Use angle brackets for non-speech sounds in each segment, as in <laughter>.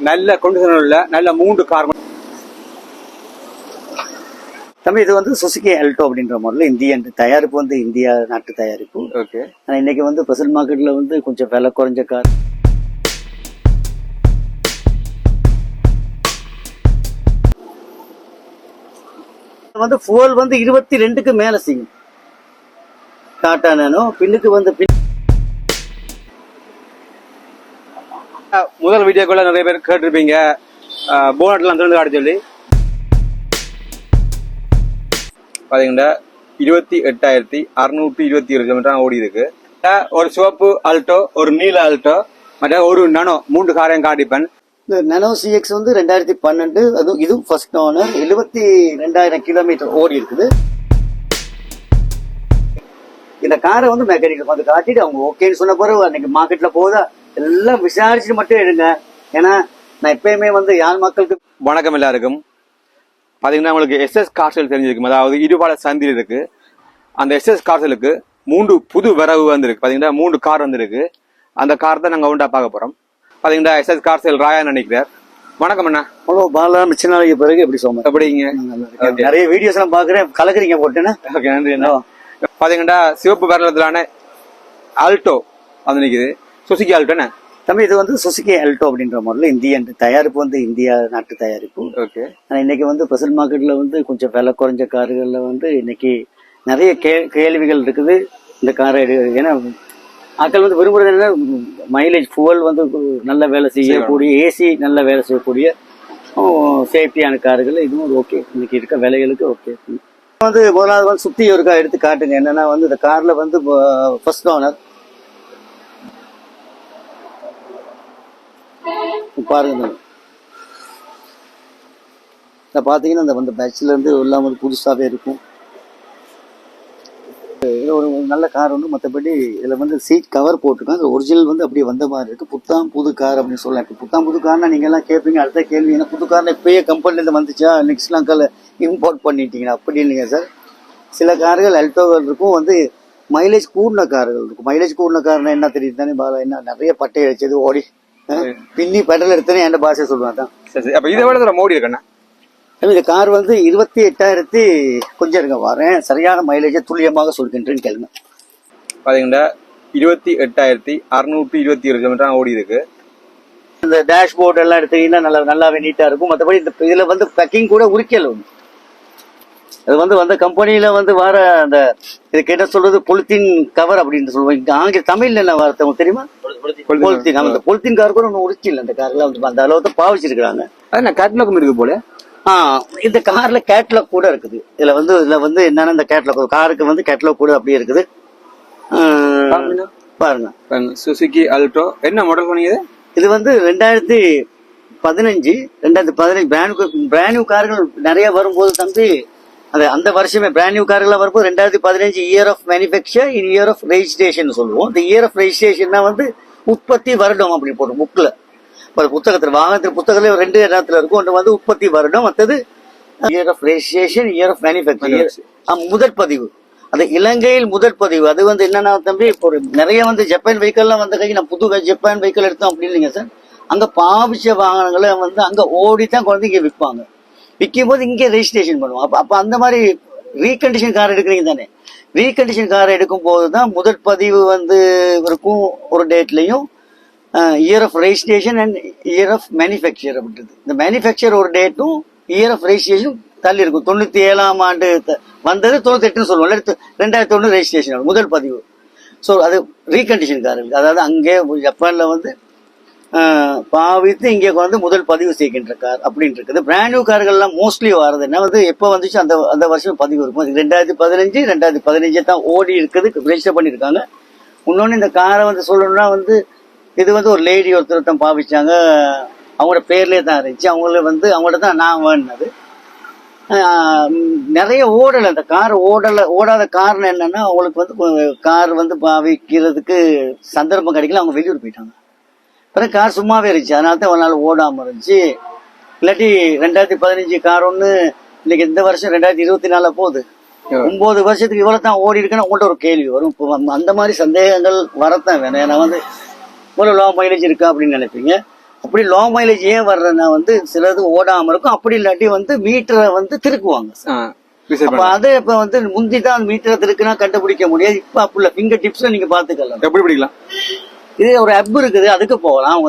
நல்ல கண்டிஷன் உள்ள நல்ல மூன்று கார் தம்பி இது வந்து சுசுகி அல்டோ அப்படின்ற மாடல் இந்தியன் தயாரிப்பு வந்து இந்தியா நாட்டு தயாரிப்பு. ஓகே ஆனா இன்னைக்கு வந்து பெசல் மார்க்கெட்ல வந்து கொஞ்சம் விலை குறைஞ்ச கார் வந்து ஃபுவல் வந்து இருபத்தி ரெண்டுக்கு மேல செய்யும் டாடா நானோ பின்னுக்கு வந்து பின் முதல் வீடியோக்குள்ள நிறைய பேர் கேட்டிருப்பீங்க. போனட்லாம் திறந்து காட்ட சொல்லி. பார்த்தீங்கன்னா இருபத்தி எட்டாயிரத்தி அறுநூற்றி இருபத்தி ஏழு கிலோமீட்டர் ஓடி இருக்கு. ஒரு சிவப்பு ஆல்டோ ஒரு நீல ஆல்டோ மற்ற ஒரு நனோ மூன்று காரையும் காட்டிப்பேன். இந்த நனோ சிஎக்ஸ் வந்து ரெண்டாயிரத்தி பன்னெண்டு அது இதுவும் ஃபர்ஸ்ட் ஓனர் எழுபத்தி ரெண்டாயிரம் கிலோமீட்டர் ஓடி இருக்குது. இந்த காரை வந்து மெக்கானிக்கல் வந்து காட்டிட்டு அவங்க ஓகேன்னு சொன்ன பிறகு அன்னைக்கு மார்க்கெட்ல போதா எல்லாம் விசாரிச்சுட்டு மட்டும் எடுங்க. ஏன்னா நான் எப்பயுமே வந்து யார் மக்களுக்கு வணக்கம் எல்லாருக்கும். பாத்தீங்கன்னா உங்களுக்கு எஸ்எஸ் கார்சல் தெரிஞ்சிருக்கும். அதாவது இருபால சந்தில் இருக்கு. அந்த எஸ்எஸ் கார்சலுக்கு மூன்று புது வரவு வந்திருக்கு. பாத்தீங்கன்னா மூன்று கார் வந்திருக்கு. அந்த கார் தான் நாங்க உண்டா பார்க்க போறோம். பாத்தீங்கன்னா எஸ்எஸ் கார்சல் ராயா நினைக்கிறார். வணக்கம் அண்ணா. அவ்வளோ பாலா மிச்ச நாளைக்கு பிறகு எப்படி சோம எப்படிங்க. நிறைய வீடியோஸ் எல்லாம் பாக்குறேன் கலக்குறீங்க போட்டுன்னா ஓகே நன்றி அண்ணா. பாத்தீங்கன்னா சிவப்பு வரலத்திலான ஆல்டோ வந்து நிக்குது. சுசுகி ஆல்டோண்ணே தம்பி இது வந்து சுசுகி அல்டோ அப்படின்ற மாடல் இந்தியன் தயாரிப்பு வந்து இந்தியா நாட்டு தயாரிப்பு. ஓகே. ஆனா இன்னைக்கு வந்து பெசல் மார்க்கெட்ல வந்து கொஞ்சம் விலை குறைஞ்ச கார்கள்ல வந்து இன்னைக்கு நிறைய கே கேள்விகள் இருக்குது. இந்த காரை எடு ஏன்னா ஆட்கள் வந்து விரும்புறது என்ன? மைலேஜ் ஃபுவல் வந்து நல்ல வேலை செய்யக்கூடிய ஏசி நல்ல வேலை செய்யக்கூடிய சேஃப்டியான கார்கள் இதுவும் ஒரு ஓகே இன்னைக்கு இருக்க விலைகளுக்கு ஓகே வந்து முதலாவது வந்து சுத்தி ஒருக்கா எடுத்து காட்டுங்க. என்னன்னா வந்து இந்த கார்ல வந்து ஃபர்ஸ்ட் ஓனர் பாருங்க. இதை பார்த்தீங்கன்னா அந்த வந்த பேட்ச்லேருந்து இல்லாமல் புதுசாகவே இருக்கும். இதில் ஒரு ஒரு நல்ல கார் வந்து மற்றபடி இதில் வந்து சீட் கவர் போட்டிருக்காங்க ஒரிஜினல் வந்து அப்படியே வந்த மாதிரி இருக்குது புத்தாம் புது கார் அப்படின்னு சொல்லலாம். இப்போ புத்தாம் புது கார்னா நீங்கள்லாம் கேட்பீங்க அடுத்த கேள்வி ஏன்னா புது கார்னா இப்போயே கம்பெனிலேருந்து வந்துச்சா? நெக்ஸ்ட் நாங்கள் இம்போர்ட் பண்ணிட்டீங்களா? அப்படி இல்லைங்க சார் சில கார்கள் அல்டோவர் இருக்கும். வந்து மைலேஜ் கூடின கார்கள் இருக்கும். மைலேஜ் கூடின கார்னா என்ன தெரியுது தானே பாலா? என்ன? நிறைய பட்டை அடிச்சது ஓடி பின்னி பெடல் எடுத்தேன்னு என் பாஷை சொல்லுவேன் தான் சரி சரி. அப்ப இதை விட தூரம் மோடி இருக்கண்ணா இந்த கார் வந்து இருபத்தி எட்டாயிரத்தி கொஞ்சம் இருங்க வரேன். சரியான மைலேஜை துல்லியமாக சொல்கின்றேன்னு கேளுங்க. பாத்தீங்கன்னா இருபத்தி எட்டாயிரத்தி அறுநூற்றி இருபத்தி ஏழு கிலோமீட்டர் ஓடி இருக்கு. இந்த டேஷ்போர்ட் எல்லாம் எடுத்தீங்கன்னா நல்லா நல்லாவே நீட்டா இருக்கும். மற்றபடி இந்த இதுல வந்து பேக்கிங் கூட உரிக்கல ஒன்று அது வந்து வந்த கம்பெனியில வந்து வர அந்த இதுக்கு என்ன சொல்றது பொலித்தீன் கவர் அப்படின்னு சொல்லுவோம். இங்க ஆங்கில தமிழ்ல என்ன வார்த்தை உங்களுக்கு தெரியுமா? பொலித்தீன். அந்த பொலித்தீன் கார் கூட ஒன்றும் உரிச்சு இல்லை அந்த கார்ல வந்து அந்த அளவு தான் பாவிச்சிருக்கிறாங்க. அது நான் கேட்லாக்கும் இருக்கு போல? ஆ இந்த கார்ல கேட்லாக் கூட இருக்குது. இதுல வந்து இதுல வந்து என்னன்னா இந்த கேட்லாக் காருக்கு வந்து கேட்லாக் கூட அப்படியே இருக்குது. பாருங்க. பாருங்க. சுசுகி அல்டோ என்ன மாடல் சொன்னீங்க இது? இது வந்து ரெண்டாயிரத்தி பதினஞ்சு ரெண்டாயிரத்தி பதினஞ்சு பிராண்ட் பிராண்ட் நியூ கார்கள் நிறைய வரும்போது தம்பி அது அந்த வருஷமே பிராண்ட் நியூ கார்கள் வரும்போது ரெண்டாயிரத்தி பதினஞ்சு year of manufacture in year of registration சொல்லுவோம். இந்த இயர் ஆஃப் ரெஜிஸ்ட்ரேஷன்னா வந்து உற்பத்தி வருடம் அப்படி போடும் புக்கில் இப்போ புத்தகத்தில் வாகனத்தில் புத்தகத்துல ரெண்டு இடத்துல இருக்கும். ஒன்று வந்து உற்பத்தி வருடம் மற்றது year of registration year of manufacture முதற் பதிவு. அது இலங்கையில் முதற் பதிவு. அது வந்து என்னன்னா தம்பி இப்போ ஒரு நிறைய வந்து ஜப்பான் வெஹிக்கல்லாம் வந்த கை நான் புது ஜப்பான் வெஹிக்கல் எடுத்தோம் அப்படி இல்லைங்க சார். அங்க பாவிச்ச வாகனங்களை வந்து அங்க ஓடி தான் கொண்டு இங்க விற்பாங்க விற்கும் போது இங்கே ரெஜிஸ்ட்ரேஷன் பண்ணுவோம். அப்போ அப்போ அந்த மாதிரி ரீகண்டிஷன் கார் எடுக்கிறீங்க தானே. ரீகண்டிஷன் கார் எடுக்கும் போது தான் முதல் பதிவு வந்து இருக்கும் ஒரு டேட்லையும் year of registration and year of manufacture அப்படின்றது. இந்த மேனுஃபேக்சர் ஒரு டேட்டும் இயர் ஆஃப் ரெஜிஸ்ட்ரேஷன் தள்ளி இருக்கும். தொண்ணூற்றி ஏழாம் ஆண்டு வந்தது தொண்ணூத்தெட்டுன்னு சொல்லுவோம் அடுத்து ரெண்டாயிரத்தி ஒன்று ரெஜிஸ்ட்ரேஷன் முதல் பதிவு. ஸோ அது ரீகண்டிஷன் இருக்குது அதாவது அங்கே ஜப்பானில் வந்து பாவித்து இங்கே வந்து முதல் பதிவு செய்கின்ற கார் அப்படின்னு இருக்குது பிராண்ட் நியூ கார்கள்லாம் மோஸ்ட்லி வரது என்ன? வந்து எப்போ வந்துச்சு? அந்த அந்த வருஷம் பதிவு இருக்கும். அது ரெண்டாயிரத்தி பதினஞ்சு ரெண்டாயிரத்தி பதினஞ்சு தான் ஓடி இருக்குது. ரெஜிஸ்டர் பண்ணியிருக்காங்க. இன்னொன்று இந்த காரை வந்து சொல்லணும்னா வந்து இது வந்து ஒரு லேடி ஒருத்தர் தான் பாவிச்சாங்க. அவங்களோட பேர்லேயே தான் இருந்துச்சு. அவங்கள வந்து அவங்கள்ட்ட தான் நான் வேணுனது நிறைய ஓடலை. அந்த கார் ஓடலை ஓடாத காரணம் என்னென்னா அவங்களுக்கு வந்து கார் வந்து பாவிக்கிறதுக்கு சந்தர்ப்பம் கிடைக்கல. அவங்க வெளியூர் போயிட்டாங்க. பிறகு கார் சும்மாவே இருந்துச்சு. அதனால தான் ஒரு நாள் ஓடாம இருந்துச்சு. இல்லாட்டி ரெண்டாயிரத்தி பதினஞ்சு கார் ஒன்று இன்னைக்கு இந்த வருஷம் ரெண்டாயிரத்தி இருபத்தி நாலுல போகுது ஒன்பது வருஷத்துக்கு இவ்வளவு தான் ஓடி இருக்குன்னு உங்கள்கிட்ட ஒரு கேள்வி வரும். இப்போ அந்த- மாதிரி சந்தேகங்கள் வரத்தான் வேணும். ஏன்னா வந்து இவ்வளவு லோ மைலேஜ் இருக்கா அப்படின்னு நினைப்பீங்க. அப்படி லோ மைலேஜ் ஏன் வர்றதுன்னா வந்து சிலது ஓடாம இருக்கும். அப்படி இல்லாட்டி வந்து மீட்டரை வந்து திருக்குவாங்க அப்ப. அது இப்ப வந்து முந்தி தான் மீட்டரை திருக்குனா கண்டுபிடிக்க முடியாது. இப்ப அப்படி ஃபிங்கர் டிப்ஸ்ல நீங்க பாத்துக்கலாம் எப்படி பிடிக்கலாம்? இது ஒரு அப் இருக்குது அதுக்கு போகலாம்.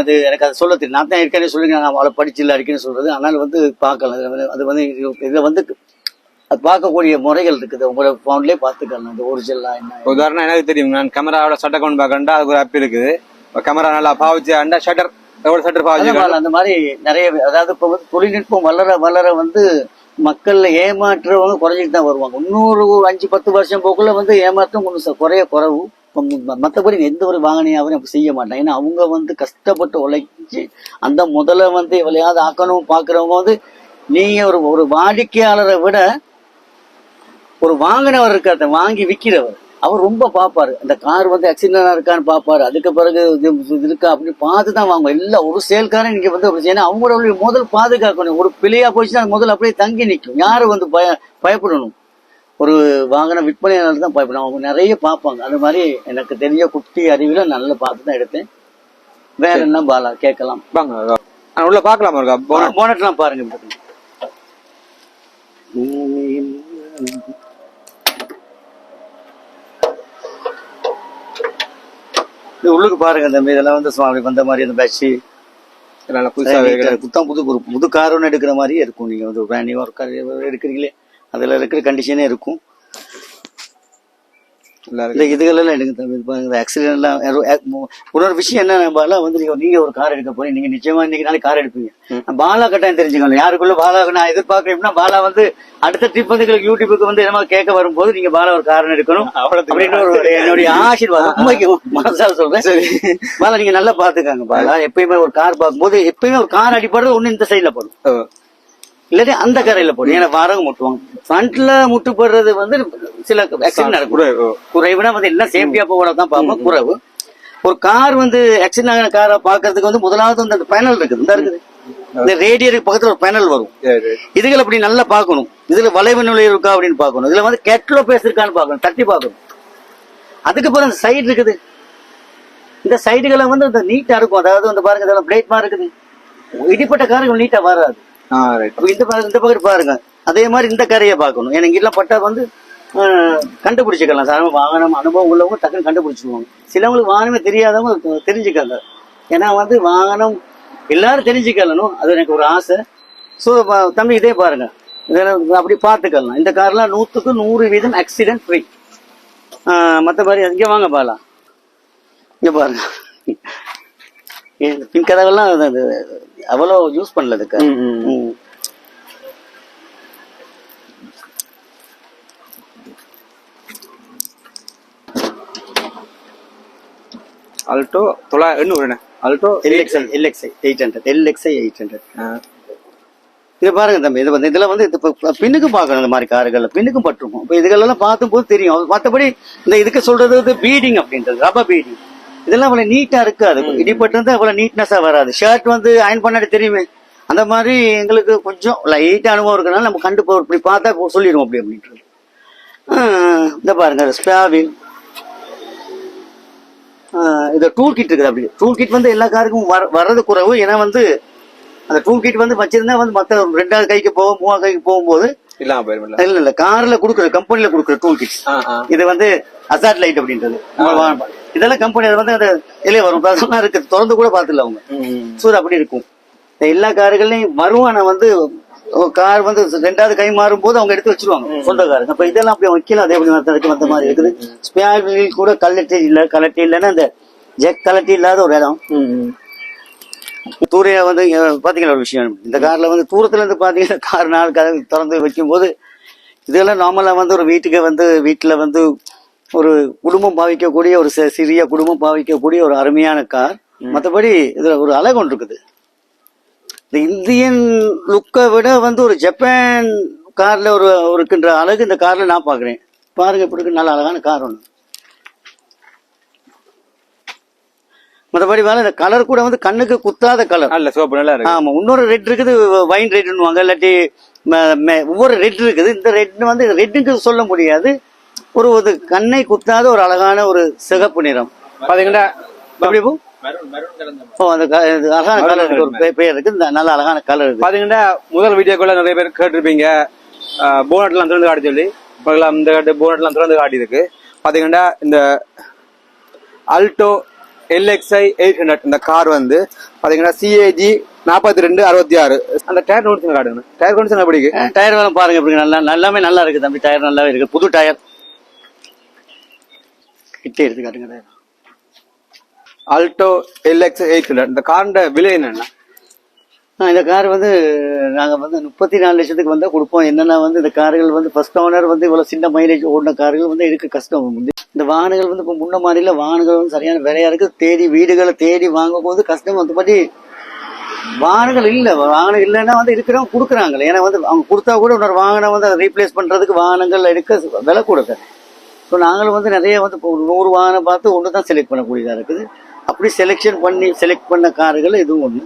அது எனக்கு அது சொல்ல தெரியும் நான் தான் ஏற்கனவே சொல்லுங்க நான் அவளை படிச்சில்ல அடிக்கணும்னு சொல்றது. அதனால வந்து பார்க்கலாம். அது வந்து இதுல வந்து அது பார்க்கக்கூடிய முறைகள் இருக்குது. உங்களோட ஃபோன்லயே பார்த்துக்கலாம். அந்த ஒரிஜினலா என்ன? உதாரணம் எனக்கு தெரியும். நான் கேமராவோட ஷட்டர் கவுண்ட் பார்க்கண்டா அதுக்கு ஒரு ஆப் இருக்குது. கேமரா நல்லா பாவிச்சு அண்டா ஷட்டர் எவ்வளவு ஷட்டர் பாவிச்சு அந்த மாதிரி நிறைய அதாவது இப்போ வந்து தொழில்நுட்பம் வளர வளர வந்து மக்கள்ல ஏமாற்றுறவங்க குறைஞ்சிட்டு தான் வருவாங்க. இன்னொரு அஞ்சு பத்து வருஷம் போக்குள்ள வந்து ஏமாற்றம் கொஞ்சம் ச- குறைய குறவு. மற்றபடி எந்த ஒரு வாகனையாவும் அப்படி செய்ய மாட்டேன். ஏன்னா அவங்க வந்து கஷ்டப்பட்டு உழைச்சி அந்த முதல்ல வந்து எவ்வளையாவது ஆக்கணும் பாக்குறவங்க வந்து நீங்க ஒரு ஒரு வாடிக்கையாளரை விட ஒரு வாங்கினவர் இருக்கார் அதை வாங்கி விற்கிறவர் அவர் ரொம்ப பார்ப்பாரு அந்த கார் வந்து ஆக்சிடென்டா இருக்கான்னு பார்ப்பாரு அதுக்கு பிறகு இது இருக்கா அப்படின்னு பார்த்து தான் வாங்க எல்லா ஒரு சேல்காரன் நீங்க வந்து ஏன்னா அவங்களோட முதல் பாதுகாக்கணும். ஒரு பிள்ளையா போச்சுன்னா முதல் முதல்ல அப்படியே தங்கி நிற்கும். யாரு வந்து பய பயப்படணும்? ஒரு வாகன விற்பனையாளர் தான் பயப்படணும் அவங்க நிறைய பார்ப்பாங்க. அது மாதிரி எனக்கு தெரிஞ்ச குட்டி அறிவில நல்லா பார்த்து தான் எடுத்தேன். வேற என்ன பாலா கேட்கலாம். வாங்க உள்ள பார்க்கலாமா இருக்கா? போன போனட்லாம் பாருங்க. இது உள்ளுக்கு பாருங்க தம்பி இதெல்லாம் வந்து அப்படி வந்த மாதிரி அந்த நல்லா புதுசாக புது ஒரு புது கார் ஒன்று எடுக்கிற மாதிரியே இருக்கும். நீங்க வந்து பிராண்ட் நியூ ஒரு கார் எடுக்கிறீங்களே. அதுல இருக்கிற கண்டிஷனே இருக்கும். இந்த இதுகளெல்லாம் எடுங்க தம்பி. பாருங்க இந்த ஆக்சிடென்ட்லாம் இன்னொரு விஷயம் என்ன பாலா வந்து நீங்க நீங்க ஒரு கார் எடுக்க போறீங்க. நீங்க நிச்சயமா இன்னைக்கு நாளைக்கு கார் எடுப்பீங்க. பாலா கட்டாயம் தெரிஞ்சுக்கணும் யாருக்குள்ள பாலா நான் எதிர்பார்க்கறேன்னா பாலா வந்து அடுத்த ட்ரிப் வந்து எங்களுக்கு யூடியூபுக்கு வந்து என்ன கேட்க வரும்போது நீங்க பாலா ஒரு கார் எடுக்கணும் <laughs> அப்படின்னு ஒரு என்னுடைய ஆசீர்வாதம். மனசால சொல்றேன். சரி. பாலா நீங்க நல்லா பாத்துக்காங்க பாலா. எப்பயுமே ஒரு கார் பார்க்கும்போது எப்பயுமே ஒரு கார் அடிப்படுறது ஒண்ணு இந்த சைடுல போடும் இல்லாட்டி அந்த கரையில போடும் ஏன்னா வாரகம் முட்டுவாங்க. ஃப்ரண்ட்ல முட்டுப்படுறது வந்து சில ஆக்சிடென்ட் நடக்கும். குறைவுனா வந்து எல்லாம் சேஃப்டியா போக தான் பார்ப்போம். குறைவு. ஒரு கார் வந்து ஆக்சிடென்ட் ஆகிற காரை பாக்குறதுக்கு வந்து முதலாவது வந்து அந்த பேனல் இருக்குது. இந்த இருக்குது. இந்த ரேடியருக்கு பக்கத்துல ஒரு பேனல் வரும். இதுகள் அப்படி நல்லா பார்க்கணும். இதுல வளைவு நிலை இருக்கா அப்படின்னு பார்க்கணும். இதுல வந்து கெட்லோ பேஸ் இருக்கான்னு பார்க்கணும். தட்டி பார்க்கணும். அதுக்கப்புறம் இந்த சைடு இருக்குது. இந்த சைடுகளை வந்து இந்த நீட்டா இருக்கும். அதாவது வந்து பாருங்க இதெல்லாம் பிளேட் மாதிரி இருக்குது. இடிப்பட்ட கார்கள் நீட்டா வராது. இந்த இந்த பக்கம் பாருங்க. அதே மாதிரி இந்த கரையை பார்க்கணும். ஏன்னா இங்கெல்லாம் பட்டா வந்து கண்டுபிடிச்சிக்கலாம். சார் வாகனம் அனுபவம் உள்ளவங்க டக்குன்னு கண்டுபிடிச்சிக்குவாங்க சிலவங்களுக்கு வாகனமே தெரியாதவங்க தெ- தெரிஞ்சுக்காங்க ஏன்னா வந்து வாகனம் எல்லாரும் தெரிஞ்சுக்கலனும் அது எனக்கு ஒரு ஆசை. ஸோ தம்பி இதே பாருங்க. இதெல்லாம் அப்படி பார்த்துக்கலாம். இந்த கார்லாம் நூற்றுக்கு நூறு வீதம் ஆக்சிடென்ட் ஃப்ரீ மற்றபடி இங்கே வாங்க பாலாம் இங்கே பாருங்க. பின் கதவெல்லாம் அவ்வளோ யூஸ் பண்ணல. ம். அல்டோ தொள்ளா எண்ணூறு என்ன அல்டோ LXI LXI 800 LXI 800 இது பாருங்க தம்பி இது வந்து இதுல வந்து இது இப்ப பின்னுக்கும் பார்க்கணும் இந்த மாதிரி கார்கள் பின்னுக்கும் பட்டிருக்கும். இப்போ இதுகளெல்லாம் பார்த்தும் போது தெரியும் மற்றபடி இந்த இதுக்கு சொல்றது வந்து பீடிங் அப்படின்றது ரப்பர் பீடிங் இதெல்லாம் அவ்வளவு நீட்டா இருக்காது. இடிப்பட்டு வந்து அவ்வளவு நீட்னஸா வராது. ஷர்ட் வந்து அயன் பண்ணாடி தெரியுமே? அந்த மாதிரி எங்களுக்கு கொஞ்சம் லைட் அனுபவம் இருக்கனால நம்ம கண்டு போ- இப்படி பார்த்தா சொல்லிடுவோம் அப்படி அப்படின்றது. ஆஹ் இந்த பாருங்க ஸ்பேவில் இது டூல் கிட் இருக்குது அப்படி டூல் கிட் வந்து எல்லா காருக்கும் வர வர்றது குறைவு. ஏன்னா வந்து அந்த டூல் கிட் வந்து வச்சிருந்தா வந்து மற்ற ரெண்டாவது கைக்கு போகும் மூணாவது கைக்கு போகும்போது இல்லாம போயிருமில்ல. இல்ல இல்ல கார்ல கொடுக்குற கம்பெனில கொடுக்குற டூல் கிட்ஸ் இது வந்து அசாட் லைட் அப்படின்றது. இதெல்லாம் கம்பெனி வந்து அந்த வெளியே வரும். அதெல்லாம் இருக்கு. திறந்து கூட பார்த்துல அவங்க. ஸோ அப்படி இருக்கும். எல்லா கார்கள்லயும் வரும் ஆனா வந்து கார் வந்து ரெண்டாவது கை மாறும் போது அவங்க எடுத்து வச்சிருவாங்க. சொந்தக்காரங்க. அப்ப இதெல்லாம் அப்படி வைக்கல அதே இருக்கு மத்த மாதிரி இருக்குது. ஸ்பேர் வீல் கூட கலட்டி இல்ல கலட்டி இல்லைன்னா அந்த ஜெக் கலட்டி இல்லாத ஒரு இடம். தூரையா வந்து பாத்தீங்களா ஒரு விஷயம். இந்த கார்ல வந்து தூரத்துல இருந்து பாத்தீங்கன்னா கார் நாலு கதவு திறந்து வைக்கும் போது இதெல்லாம் நார்மலா வந்து ஒரு வீட்டுக்கு வந்து வீட்டுல வந்து ஒரு குடும்பம் பாவிக்கக்கூடிய ஒரு சிறிய குடும்பம் பாவிக்கக்கூடிய ஒரு அருமையான கார். மத்தபடி இதுல ஒரு அழகு ஒன்று இருக்குது. இந்த இந்தியன் லுக்கை விட வந்து ஒரு ஜப்பான் கார்ல ஒரு இருக்கின்ற அழகு இந்த கார்ல நான் பாக்குறேன். பாருங்க இப்படி நல்ல அழகான கார் ஒன்று மற்றபடி வேலை இந்த கலர் கூட வந்து கண்ணுக்கு குத்தாத கலர் நல்ல சோப்பு நல்லா இருக்கு. ஆமா இன்னொரு ரெட் இருக்குது வைன் ரெட்னுவாங்க இல்லாட்டி ஒவ்வொரு ரெட் இருக்குது. இந்த ரெட் வந்து ரெட்டுக்கு சொல்ல முடியாது. ஒரு ஒரு கண்ணை குத்தாத ஒரு அழகான ஒரு சிகப்பு நிறம். பாத்தீங்கன்னா எப்படி போ? ஓ அந்த க- இது அழகான கலர் இருக்கு ஒரு பேர் இருக்கு இந்த நல்ல அழகான கலர் இருக்கு பாத்தீங்கன்னா முதல் வீடியோக்குள்ள நிறைய பேர் கேட்டிருப்பீங்க. போனட்லாம் திறந்து காட்டி சொல்லி. இந்த போனட்லாம் திறந்து காட்டி இருக்கு பாத்தீங்கன்னா இந்த அல்டோ எல்எக்ஸ்ஐ எயிட் ஹண்ட்ரட் இந்த கார் வந்து பாத்தீங்கன்னா சிஏஜி நாற்பத்தி ரெண்டு அறுபத்தி ஆறு அந்த டயர் கண்டிஷன் காட்டுங்க டயர் கண்டிஷன் எப்படி இருக்கு? டயர் வேலை பாருங்க எப்படி நல்லா எல்லாமே நல்லா இருக்கு தம்பி. டயர் நல்லாவே இருக்கு. புது டயர் கிட்டே எடுத்து காட்டுங்க tyre Alto LX eight hundred இந்த காரோட விலை என்னன்னா இந்த கார் வந்து நாங்கள் வந்து முப்பத்தி நாலு லட்சத்துக்கு வந்தால் கொடுப்போம். என்னென்னா வந்து இந்த கார்கள் வந்து ஃபர்ஸ்ட் ஓனர் வந்து இவ்வளோ சின்ன மைலேஜ் ஓடின கார்கள் வந்து எடுக்க கஷ்டம். இந்த வாகனங்கள் வந்து இப்போ முன்ன மாதிரியில் வாகனங்கள் வந்து சரியான விலையாக இருக்குது தேடி வீடுகளை தேடி வாங்கும்போது கஷ்டம் மற்றபடி வாகனங்கள் இல்லை. வாகனம் இல்லைன்னா வந்து இருக்கிறவங்க கொடுக்குறாங்க. ஏன்னா வந்து அவங்க கொடுத்தா கூட இன்னொரு வாகனம் வந்து அதை ரீப்ளேஸ் பண்ணுறதுக்கு வாகனங்கள் எடுக்க விலை கொடுக்க ஸோ நாங்களும் வந்து நிறைய வந்து இப்போ நூறு வாகனம் பார்த்து ஒன்று தான் செலக்ட் பண்ணக்கூடியதாக இருக்குது. அப்படி செலெக்ஷன் பண்ணி செலக்ட் பண்ண கார்கள் இதுவும் ஒன்று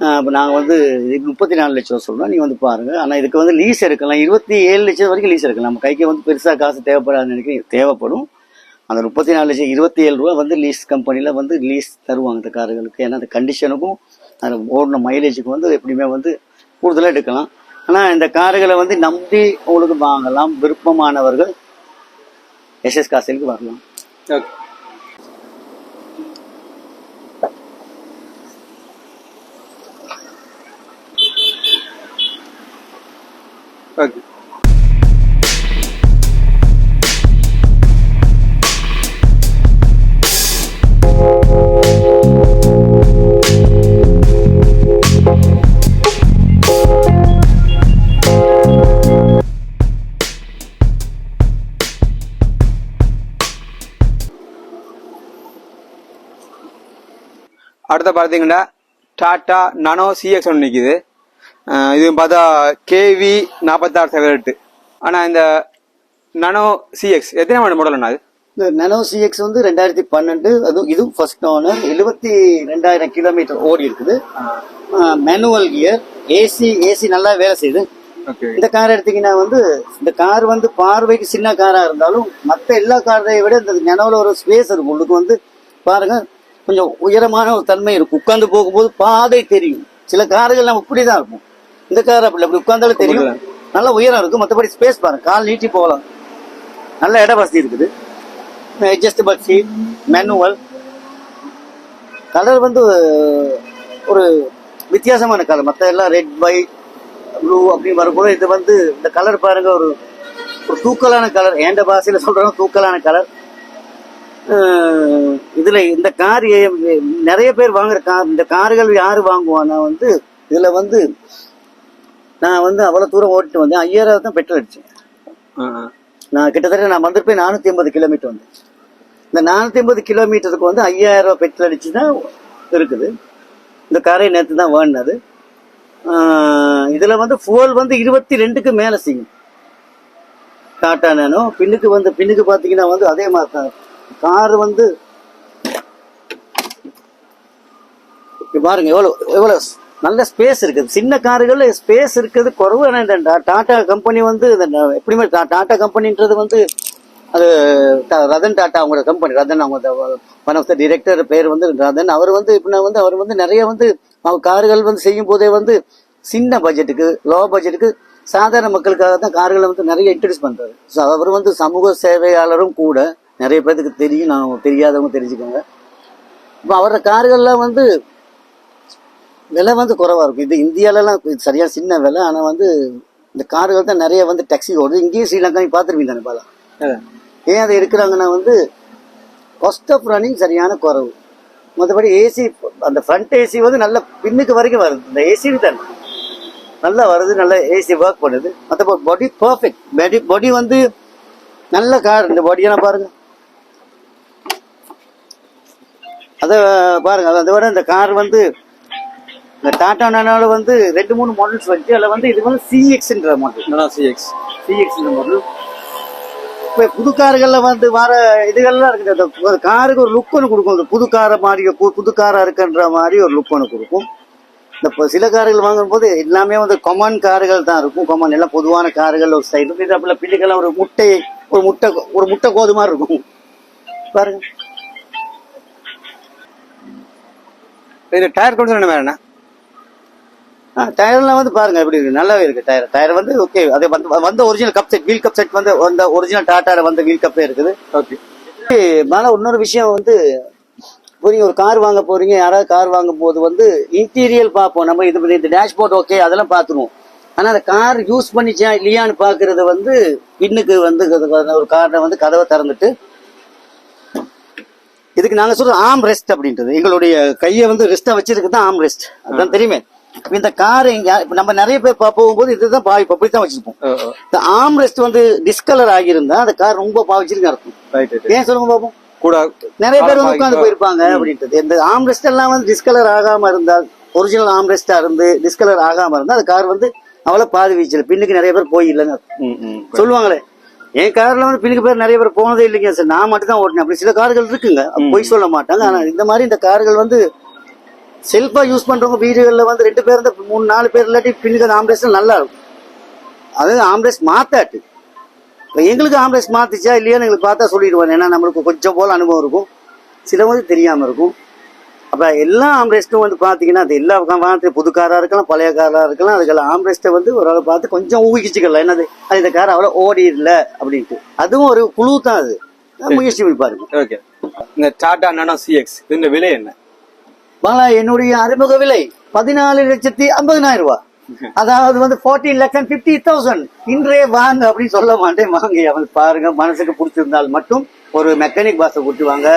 இப்போ நாங்கள் வந்து இதுக்கு முப்பத்தி நாலு லட்சம் சொல்கிறோம் நீங்கள் வந்து பாருங்கள் ஆனால் இதுக்கு வந்து லீஸ் எடுக்கலாம். இருபத்தி ஏழு லட்சம் வரைக்கும் லீஸ் எடுக்கலாம். நம்ம கைக்கு வந்து பெருசாக காசு தேவைப்படாதுன்னு நினைக்கிறேன் தேவைப்படும். அந்த முப்பத்தி நாலு லட்சம் இருபத்தி ஏழு ரூபா வந்து லீஸ் கம்பெனியில் வந்து லீஸ் தருவாங்க. இந்த காருகளுக்கு. ஏன்னா அந்த கண்டிஷனுக்கும் அந்த ஓடின மைலேஜுக்கு வந்து எப்படியுமே வந்து கூடுதலாக எடுக்கலாம். ஆனால் இந்த காருகளை வந்து நம்பி உங்களுக்கு வாங்கலாம். விருப்பமானவர்கள் எஸ்எஸ் காசிலுக்கு வரலாம். ஓகே அடுத்த பார்த்தீங்கன்னா டாடா நனோ சிஎக்ஸ் ஒன்று நிற்கிது இது பார்த்தா கேவி நாற்பத்தாறு செவரெட்டு ஆனால் இந்த நானோ சிஎக்ஸ் எத்தனை மாடல் மாடல் அது? இந்த நனோ சிஎக்ஸ் வந்து ரெண்டாயிரத்தி பன்னெண்டு அது இதுவும் ஃபர்ஸ்ட் ஓனர் எழுபத்தி ரெண்டாயிரம் கிலோமீட்டர் ஓடி இருக்குது. மேனுவல் கியர் ஏசி ஏசி நல்லா வேலை செய்யுது. இந்த கார் எடுத்தீங்கன்னா வந்து இந்த கார் வந்து பார்வைக்கு சின்ன காரா இருந்தாலும் மற்ற எல்லா காரையும் விட இந்த நனோல ஒரு ஸ்பேஸ் இருக்கும். உள்ளுக்கு வந்து பாருங்க கொஞ்சம் உயரமான ஒரு தன்மை இருக்கும். உட்கார்ந்து போகும்போது பாதை தெரியும். சில கார்கள் நம்ம இப்படிதான் இருக்கும். இந்த கார் அப்படி அப்படி உட்கார்ந்தாலும் தெரியும். நல்ல உயரம் இருக்கும். மற்றபடி ஸ்பேஸ் பாருங்க கால் நீட்டி போகலாம். நல்ல இட வசதி இருக்குது. அட்ஜஸ்டபிள் சீட் மேனுவல் கலர் வந்து ஒரு வித்தியாசமான கலர் மற்ற எல்லாம் ரெட் ஒயிட் ப்ளூ அப்படின்னு வரும்போது இது வந்து இந்த கலர் பாருங்க ஒரு ஒரு தூக்கலான கலர் ஏண்ட பாஷையில சொல்றோம் தூக்கலான கலர் இதுல இந்த கார் நிறைய பேர் வாங்குற கார் இந்த கார்கள் யாரு வாங்குவான்னா வந்து இதுல வந்து நான் வந்து அவ்வளவு தூரம் ஓட்டிட்டு வந்தேன். ஐயாயிரம் தான் பெட்ரோல் அடிச்சேன். நான் கிட்டத்தட்ட நான் வந்திருப்பேன் நானூத்தி ஐம்பது கிலோமீட்டர் வந்தேன் இந்த நானூத்தி ஐம்பது கிலோமீட்டருக்கு வந்து ஐயாயிரம் ரூபாய் பெட்ரோல் அடிச்சு தான் இருக்குது. இந்த காரை நேற்று தான் வேணுனது இதுல வந்து ஃபுவல் வந்து இருபத்தி ரெண்டுக்கு மேல செய்யும் டாட்டா நானோ பின்னுக்கு வந்து பின்னுக்கு பாத்தீங்கன்னா வந்து அதே மாதிரி தான் கார் வந்து பாருங்க எவ்வளவு எவ்வளவு நல்ல ஸ்பேஸ் இருக்குது. சின்ன கார்களில் ஸ்பேஸ் இருக்குது குறைவு. ஆனால் இந்த டாட்டா கம்பெனி வந்து இந்த எப்படியுமே டா- கம்பெனின்றது வந்து அது ரதன் டாட்டா அவங்களோட கம்பெனி ரதன் அவங்க ஒன் ஆஃப் த டிரெக்டர் பேர் வந்து ரதன். அவர் வந்து இப்படின்னா வந்து அவர் வந்து நிறைய வந்து அவங்க கார்கள் வந்து செய்யும் போதே வந்து சின்ன பட்ஜெட்டுக்கு லோ பட்ஜெட்டுக்கு சாதாரண மக்களுக்காக தான் கார்களை வந்து நிறைய இன்ட்ரடியூஸ் பண்ணுறாரு ஸோ அவர் வந்து சமூக சேவையாளரும் கூட நிறைய பேருக்கு தெரியும். நான் தெரியாதவங்க தெரிஞ்சுக்கோங்க. இப்போ அவரோட கார்கள்லாம் வந்து விலை வந்து குறைவா இருக்கும். இது இந்தியாலலாம் இது சரியா சின்ன விலை. ஆனா வந்து இந்த கார்கள் தான் நிறைய வந்து டாக்ஸி ஓடுது. இங்கேயும் ஸ்ரீலங்கா பார்த்துருவீங்க தானே பாலா ஏன் அதை எடுக்கிறாங்கன்னா வந்து காஸ்ட் ஆஃப் ரன்னிங் சரியான குறைவு. மற்றபடி ஏசி அந்த ஃப்ரண்ட் ஏசி வந்து நல்ல பின்னுக்கு வரைக்கும் வருது. இந்த ஏசி தான். நல்லா வருது நல்ல ஏசி ஒர்க் பண்ணுது. மற்றபடி பாடி பர்ஃபெக்ட் பாடி பாடி வந்து நல்ல கார் இந்த பாடியெல்லாம் பாருங்க. அதை பாருங்க. அதை விட இந்த கார் வந்து இந்த டாடா நானோல வந்து ரெண்டு மூணு மாடல்ஸ் வந்துச்சு அதில் வந்து இது வந்து சிஎக்ஸ்ன்ற மாடல் சிஎக்ஸ் சிஎக்ஸ்ன்ற மாடல் இப்போ புது கார்கள்ல வந்து வர இதுகள்லாம் இருக்குது. அந்த ஒரு காருக்கு ஒரு லுக் ஒன்று கொடுக்கும். அந்த புது காரை மாதிரி புது காரா இருக்குன்ற மாதிரி ஒரு லுக் ஒன்று கொடுக்கும். இந்த இப்போ சில கார்கள் வாங்கும்போது எல்லாமே வந்து கொமன் கார்கள் தான் இருக்கும். கொமன் எல்லாம் பொதுவான கார்கள் ஒரு சைடு இது அப்பல பிள்ளைகள்லாம் ஒரு முட்டை ஒரு முட்டை ஒரு முட்டை கோது மாதிரி இருக்கும். பாருங்க. இந்த டயர் கண்டிஷன் என்ன? வேறண்ணா டயர்லாம் வந்து பாருங்க எப்படி இருக்கு? நல்லாவே இருக்கு டயர் டயர் வந்து ஓகே அது வந்து வந்த original cup set wheel cup set வந்து வந்த ஒரிஜினல் டாட்டால வந்த வீல் கப்பே இருக்குது. ஓகே மேல இன்னொரு விஷயம் வந்து இப்போ நீங்க ஒரு கார் வாங்க போறீங்க யாராவது கார் வாங்கும் போது வந்து இன்டீரியல் பார்ப்போம். நம்ம இது இந்த டேஷ்போர்ட் ஓகே அதெல்லாம் பார்த்துருவோம். ஆனா அந்த கார் யூஸ் பண்ணிச்சா இல்லையான்னு பாக்குறது வந்து பின்னுக்கு வந்து ஒரு காரை வந்து கதவை திறந்துட்டு இதுக்கு நாங்க சொல்றது ஆம் ரெஸ்ட் அப்படின்றது. எங்களுடைய கையை வந்து ரெஸ்டா வச்சிருக்கு தான் ஆம் ரெஸ்ட் அதான் தெரியுமே? இந்த கார் நம்ம நிறைய பேர் போகும்போது இதுதான் பா இப்ப அப்படித்தான் வச்சிருப்போம். இந்த ஆம் ரெஸ்ட் வந்து டிஸ்கலர் ஆகியிருந்தா அந்த கார் ரொம்ப பாவிச்சிருக்கு அர்த்தம். ஏன் சொல்லுங்க பாப்போம் கூட நிறைய பேர் வந்து உட்கார்ந்து போயிருப்பாங்க அப்படின்றது. இந்த ஆம்ரெஸ்ட் எல்லாம் வந்து டிஸ்கலர் ஆகாம இருந்தால் ஒரிஜினல் ஆம்ரெஸ்டா இருந்து டிஸ்கலர் ஆகாம இருந்தா அந்த கார் வந்து அவ்வளவு பாதி வீச்சல பின்னுக்கு நிறைய பேர் போய் இல்லைங்க சொல்லுவாங்களே என் கார்ல வந்து பின்னுக்கு பேர் நிறைய பேர் போனதே இல்லைங்க சார். நான் மட்டும் தான் ஓட்டினேன். அப்படி சில கார்கள் இருக்குங்க. பொய் சொல்ல மாட்டாங்க. ஆனா இந்த மாதிரி இந்த கார்கள் வந்து செல்ஃபா யூஸ் பண்றவங்க வீடுகள்ல வந்து ரெண்டு பேர் இருந்தா மூணு நாலு பேர் இல்லாட்டி பின்னுக்கு அந்த ஆம்ரெஸ்ட் நல்லா இருக்கும் அது ஆம்ரெஸ்ட் மாத்தாட்டு. இப்போ எங்களுக்கு ஆம்புலன்ஸ் மாத்துச்சா இல்லையான்னு எங்களுக்கு பார்த்தா சொல்லிடுவாங்க ஏன்னா நம்மளுக்கு கொஞ்சம் போல அனுபவம் இருக்கும். சிலவங்க தெரியாம இருக்கும். அப்ப எல்லா ஆம்புலன்ஸ்டும் வந்து பாத்தீங்கன்னா அது எல்லா வாகனத்தையும் புது காரா இருக்கலாம் பழைய காரா இருக்கலாம் அதுக்கெல்லாம் ஆம்புலன்ஸ்ட்டை வந்து ஓரளவு பார்த்து கொஞ்சம் ஊகிச்சுக்கலாம். என்னது? அது இந்த கார் அவ்வளோ ஓடிடல அப்படின்ட்டு. அதுவும் ஒரு குழு தான் அது. முயற்சி பாருங்க. ஓகே. இந்த டாடா நானோ சிஎக்ஸ் இந்த விலை என்ன? பாலா என்னுடைய அறிமுக விலை பதினாலு லட்சத்தி ஐம்பதினாயிரம் ரூபாய். அதாவது வந்து fourteen lakhs and fifty thousand இன்றே வாங்க அப்படின்னு சொல்ல மாட்டேன். வாங்க அவங்க பாருங்க மனசுக்கு பிடிச்சிருந்தால் மட்டும் ஒரு மெக்கானிக் பாஸை கூட்டுவாங்க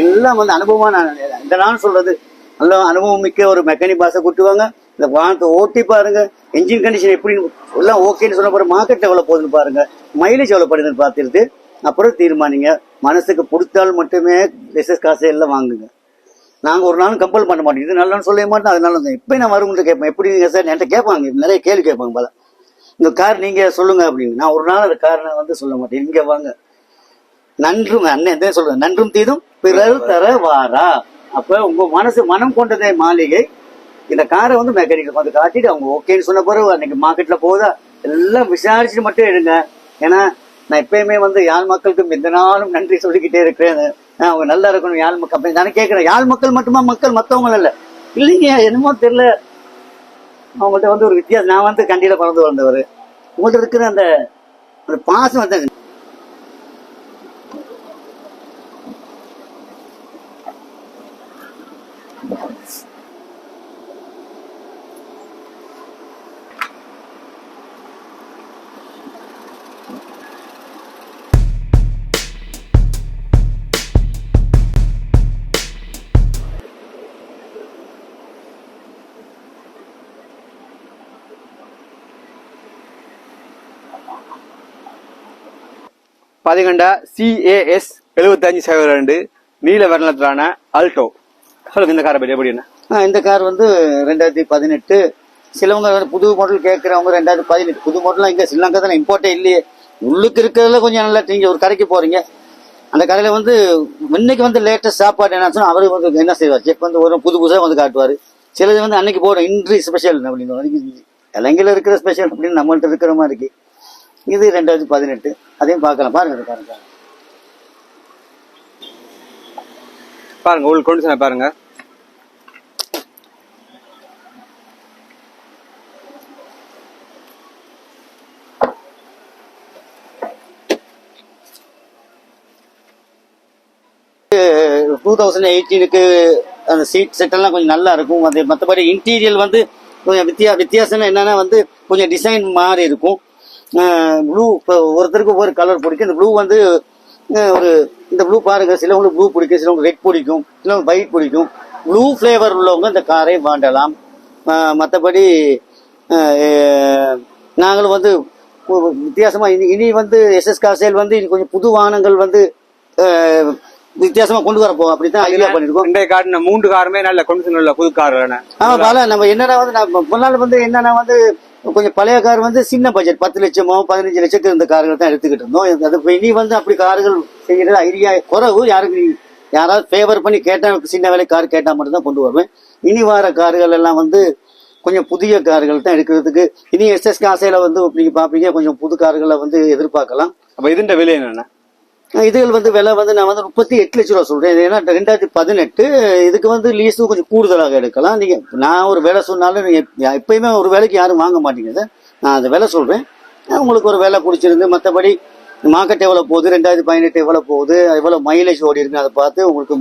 எல்லாம் வந்து அனுபவமாக நான் இந்த நான் சொல்றது. நல்ல அனுபவம் மிக்க ஒரு மெக்கானிக் பாஸை கூட்டுவாங்க இந்த வாகனத்தை ஓட்டி பாருங்க. என்ஜின் கண்டிஷன் எப்படி எல்லாம் ஓகேன்னு சொன்ன பிறகு மார்க்கெட் எவ்வளோ போகுதுன்னு பாருங்க. மைலேஜ் எவ்வளோ படுதுன்னு பார்த்துட்டு அப்புறம் தீர்மானிங்க. மனசுக்கு பிடித்தால் மட்டுமே எஸ்எஸ் காசு எல்லாம் வாங்குங்க. நாங்கள் ஒரு நாளும் கம்பல் பண்ண மாட்டோம். இது நல்லா சொல்ல மாட்டோம் அதனால நல்லா இப்போ நான் வரும்னு கேட்பேன். எப்படி நீங்கள் சார் என்கிட்ட கேட்பாங்க. நிறைய கேள்வி கேட்பாங்க பல. இந்த கார் நீங்க சொல்லுங்க அப்படின்னு. நான் ஒரு நாள் அந்த காரை வந்து சொல்ல மாட்டேன். இங்கே வாங்க. நன்றும் அண்ணன் தான் சொல்லுவேன் நன்றும் தீதும் பிறர் தர வாரா. அப்போ உங்கள் மனசு மனம் கொண்டதே மாளிகை. இந்த காரை வந்து மெக்கானிக்கல் வந்து காட்டிட்டு அவங்க ஓகேன்னு சொன்ன பிறகு அன்னைக்கு மார்க்கெட்டில் போகுதா? எல்லாம் விசாரிச்சுட்டு மட்டும் எடுங்க ஏன்னா நான் எப்பயுமே வந்து யாழ் மக்களுக்கும் எந்த நாளும் நன்றி சொல்லிக்கிட்டே இருக்கிறேன். அவங்க நல்லா இருக்கணும் யாழ் மக்கள். அப்படி நான் கேட்குறேன் யாழ் மக்கள் மட்டுமா மக்கள் மத்தவங்க இல்ல? இல்லைங்க என்னமோ தெரியல. அவங்கள்ட்ட வந்து ஒரு வித்தியாசம் நான் வந்து கண்டியில் பிறந்து வந்தவர் உங்கள்கிட்ட இருக்கிற அந்த அந்த பாசம் வந்து பாத்தீங்கன்னா சிஏஎஸ் எழுபத்தஞ்சு சைபர் ரெண்டு நீல வர்ணத்திலான அல்டோ சொல்லுங்க இந்த காரை பற்றி எப்படி என்ன? இந்த கார் வந்து ரெண்டாயிரத்தி பதினெட்டு. சிலவங்க வந்து புது மாடல் கேட்குறவங்க ரெண்டாயிரத்தி பதினெட்டு. புது மாடலாம் இங்கே ஸ்ரீலங்கா தானே இம்போர்ட்டே இல்லையே. உள்ளுக்கு இருக்கிறதுல கொஞ்சம் நல்லா நீங்கள் ஒரு கடைக்கு போகிறீங்க அந்த கடையில் வந்து இன்னைக்கு வந்து லேட்டஸ்ட் சாப்பாடு என்ன சொன்னால் அவரு வந்து என்ன செய்வார்? செக் வந்து ஒரு புது புதுசாக வந்து காட்டுவார். சிலது வந்து அன்னைக்கு போகிற இன்றி ஸ்பெஷல் அப்படின்னு இலங்கையில் இருக்கிற ஸ்பெஷல் அப்படின்னு நம்மள்கிட்ட இருக்கிற மாதிரி இருக்குது இது ரெண்டாயிரத்தி பதினெட்டு. அதையும் பார்க்கலாம். பாருங்க பாருங்க. பாருங்க உங்களுக்கு கொண்டு பாருங்க. டூ தௌசண்ட் எயிட்டீனுக்கு அந்த சீட் செட் எல்லாம் கொஞ்சம் நல்லா இருக்கும். அது மற்றபடி இன்டீரியல் வந்து கொஞ்சம் வித்தியா வித்தியாசம் என்னன்னா வந்து கொஞ்சம் டிசைன் மாறி இருக்கும் ப்ளூ இப்போ ஒருத்தருக்கு ஒவ்வொரு கலர் பிடிக்கும். இந்த ப்ளூ வந்து ஒரு இந்த ப்ளூ பாருங்க சிலவங்களுக்கு ப்ளூ பிடிக்கும் சிலவங்களுக்கு ரெட் பிடிக்கும் சிலவங்க ஒயிட் பிடிக்கும். ப்ளூ ஃப்ளேவர் உள்ளவங்க இந்த காரை வாண்டலாம். மற்றபடி நாங்களும் வந்து ஒரு வித்தியாசமா இனி இனி வந்து எஸ்எஸ் காசேல் வந்து இனி கொஞ்சம் புது வாகனங்கள் வந்து அஹ், வித்தியாசமா கொண்டு வரப்போம் அப்படித்தான் ஐடியா பண்ணிருக்கோம். இன்றைய காட்டின மூன்று காருமே நல்ல கொண்டு உள்ள புது கார் ஆமா பாலா நம்ம என்னன்னா வந்து நான் முன்னாள் வந்து என்னன்னா வந்து கொஞ்சம் பழைய கார் வந்து சின்ன பட்ஜெட் பத்து லட்சமோ பதினஞ்சு லட்சத்துக்கு இருந்த கார்கள் தான் எடுத்துக்கிட்டு இருந்தோம். அது இப்போ இனி வந்து அப்படி கார்கள் செய்கிறது ஐடியா குறவு. யாருக்கு யாராவது ஃபேவர் பண்ணி கேட்டால் சின்ன வேலை கார் கேட்டால் மட்டும்தான் கொண்டு வருவேன். இனி வர கார்கள் எல்லாம் வந்து கொஞ்சம் புதிய கார்கள் தான் எடுக்கிறதுக்கு. இனி எஸ்எஸ் காசையில வந்து நீங்கள் பார்ப்பீங்க கொஞ்சம் புது கார்களை வந்து எதிர்பார்க்கலாம். அப்போ இதுன்ற விலை என்னென்ன இதுகள் வந்து விலை வந்து நான் வந்து முப்பத்தி எட்டு லட்ச ரூபா சொல்கிறேன் ஏன்னா ரெண்டாயிரத்தி பதினெட்டு இதுக்கு வந்து லீஸும் கொஞ்சம் கூடுதலாக எடுக்கலாம். நீங்கள் நான் ஒரு விலை சொன்னாலும் நீங்கள் எப்பயுமே ஒரு விலைக்கு யாரும் வாங்க மாட்டேங்குது நான் அந்த விலை சொல்கிறேன் உங்களுக்கு ஒரு விலை பிடிச்சிருந்து மற்றபடி மார்க்கெட் எவ்வளோ போகுது ரெண்டாயிரத்தி பதினெட்டு எவ்வளோ போகுது எவ்வளோ மைலேஜ் ஓடி இருக்கு அதை பார்த்து உங்களுக்கு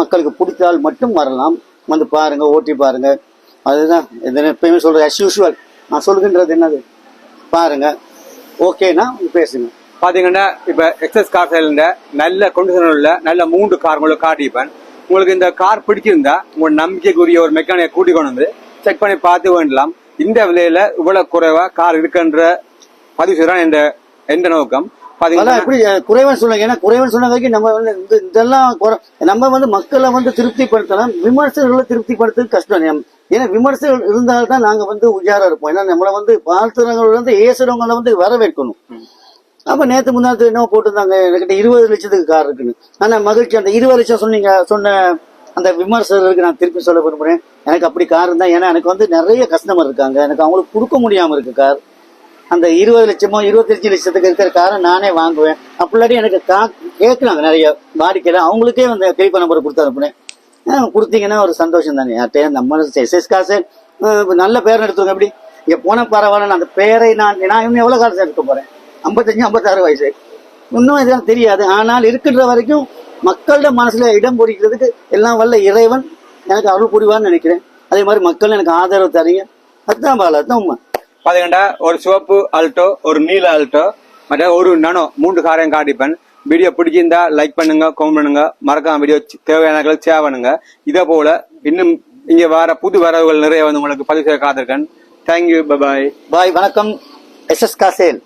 மக்களுக்கு பிடித்தால் மட்டும் வரலாம். வந்து பாருங்கள் ஓட்டி பாருங்கள் அதுதான் இது எப்பயுமே சொல்கிறேன் அஸ் யூஷுவல் நான் சொல்லுங்கன்றது என்னது? பாருங்கள் ஓகேனா பேசுங்க. பாத்தீங்கன்னா இப்ப எக்ஸஸ் கார் சேல்ல நல்ல கண்டிஷன் உள்ள நல்ல மூன்று கார் உங்களுக்கு காட்டிப்பேன் உங்களுக்கு இந்த கார் பிடிச்சிருந்தா உங்க நம்பிக்கைக்குரிய ஒரு மெக்கானிக்கை கூட்டி கொண்டு வந்து செக் பண்ணி பார்த்து வேண்டலாம். இந்த விலையில இவ்வளவு குறைவா கார் இருக்குன்ற பதிவு செய்யறான் என்ற எந்த நோக்கம். எப்படி குறைவன் சொன்னாங்க ஏன்னா குறைவன் சொன்ன வரைக்கும் நம்ம வந்து இதெல்லாம் நம்ம வந்து மக்களை வந்து திருப்திப்படுத்தலாம். விமர்சகர்களை திருப்திப்படுத்துறது கஷ்டம். ஏன்- ஏன்னா விமர்சகர்கள் இருந்தால்தான் நாங்க வந்து உஜாரா இருப்போம். ஏன்னா நம்மளை வந்து வாழ்த்துறவங்க வந்து ஏசுறவங்களை வந்து வரவேற்கணும். அப்போ நேற்று முன்னாள் என்ன போட்டிருந்தாங்க என்கிட்ட இருபது லட்சத்துக்கு கார் இருக்குன்னு. ஆனால் மகிழ்ச்சி. அந்த இருபது லட்சம் சொன்னீங்க சொன்ன அந்த விமர்சகருக்கு நான் திருப்பி சொல்ல விரும்புகிறேன் எனக்கு அப்படி கார் இருந்தால் ஏன்னா எனக்கு வந்து நிறைய கஸ்டமர் இருக்காங்க. எனக்கு அவங்களுக்கு கொடுக்க முடியாமல் இருக்கு கார் அந்த இருபது லட்சமோ இருபத்தஞ்சு லட்சத்துக்கு இருக்கிற காரை நானே வாங்குவேன். அப்படில்லாட்டி எனக்கு கா கேட்குறாங்க நிறைய வாடிக்கையில் அவங்களுக்கே வந்து பே நம்பர் கொடுத்து அனுப்புனேன். கொடுத்தீங்கன்னா ஒரு சந்தோஷம் தானே. யார்கிட்டயே நம்ம எஸ்எஸ் காசு. நல்ல பேர் எடுத்துருங்க எப்படி? இங்கே போன பரவாயில்ல அந்த பேரை நான் நான் இன்னும் எவ்வளோ காசு எடுக்க போகிறேன் ஐம்பத்தஞ்சு ஐம்பத்தாறு வயசு. இன்னும் இதெல்லாம் தெரியாது. ஆனால் இருக்கின்ற வரைக்கும் மக்களோட மனசுல இடம் பிடிக்கிறதுக்கு எல்லாம் வல்ல இறைவன் எனக்கு அருள் புரிவான்னு நினைக்கிறேன். அதே மாதிரி மக்கள் எனக்கு ஆதரவு தரீங்க. அதுதான் பால அதுதான் உண்மை. பாத்தீங்கன்னா ஒரு சிவப்பு ஆல்டோ ஒரு நீல ஆல்டோ மற்ற ஒரு நனோ மூன்று காரையும் காட்டிப்பேன். வீடியோ பிடிச்சிருந்தா லைக் பண்ணுங்க கமெண்ட் பண்ணுங்க. மறக்காம வீடியோ தேவையான ஷேர் பண்ணுங்க. இதே போல இன்னும் இங்க வர புது வரவுகள் நிறைய வந்து உங்களுக்கு பதிவு செய்ய காத்திருக்கேன். தேங்க்யூ பபாய் பாய் வணக்கம். எஸ்எஸ் காசேல்